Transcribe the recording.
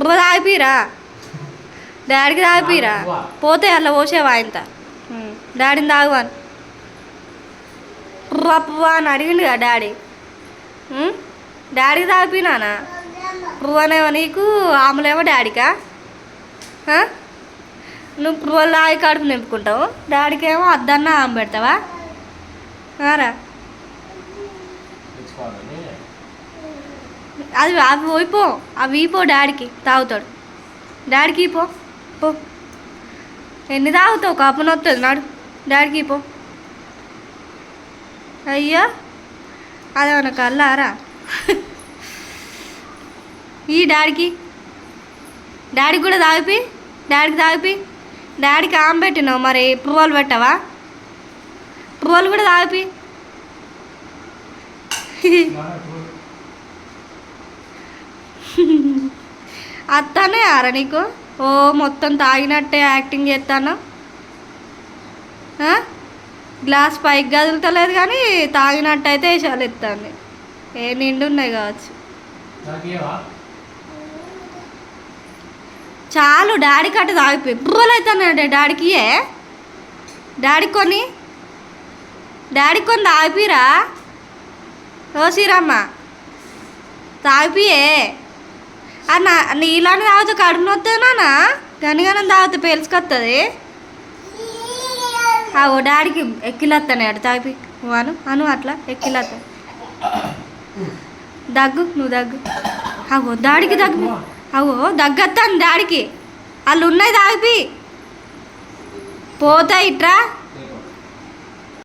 రువ్వ తాగిపిరా? డాడీకి తాగిపిరా? పోతే అలా పోసేవా ఇంత. డాడీని తాగువాను. రవ్వ అని అడిగిండు కదా డాడీ? డాడీకి తాగిపోయినానా రువ్వనేమో నీకు? ఆమెలేమో డాడీకా? నువ్వు పువ్వులు తాగి కడుపు నింపుకుంటావు. డాడీకి ఏమో అద్దన్న ఆమె పెడతావా? ఆరా? అది అవి పోయిపో అవి పో డాడీకి తాగుతాడు. డాడీకి పో పో. ఎన్ని తాగుతావు? కప్పు వస్తుంది నాడు. డాడీకి పో. అయ్యా అదేమన్నా కళ్ళారా? ఈ డాడీకి. డాడీకి కూడా తాగిపి డాడీకి తాగిపి. డాడీకి ఆమె పెట్టినావు మరి పువ్వులు పెట్టవా? పువ్వులు కూడా తాగిపి. అత్తానే ఆరా నీకు? ఓ మొత్తం తాగినట్టే యాక్టింగ్ చేస్తాను? గ్లాస్ పైకి కదులుతలేదు కానీ తాగినట్టయితే వేసాలు ఎత్తాను ఏ నిండు ఉన్నాయి కావచ్చు. చాలు డాడీ కట్ట తాగిపోయి బుర్రలు అవుతానండి డాడీకి ఏ? డాడీ కొని? డాడీ కొని తాగిపిరా? ఓ శ్రీరమ్మ. తాగిపియే? అన్న నీళ్ళని తాగితే కడుపు నొత్తేనా గనిగనం తాగితే పేల్చుకొస్తుంది ఓ డాడీకి ఎక్కిలత్తానే అటు తాగి. నువ్వు అను అను అట్లా ఎక్కిలత్తా. దగ్గు నువ్వు దగ్గు. అవో డాడీకి దగ్గు. అవో దగ్గత్తాను డాడీకి. వాళ్ళు ఉన్నాయి తాగిపి. పోతాయి ఇట్రా.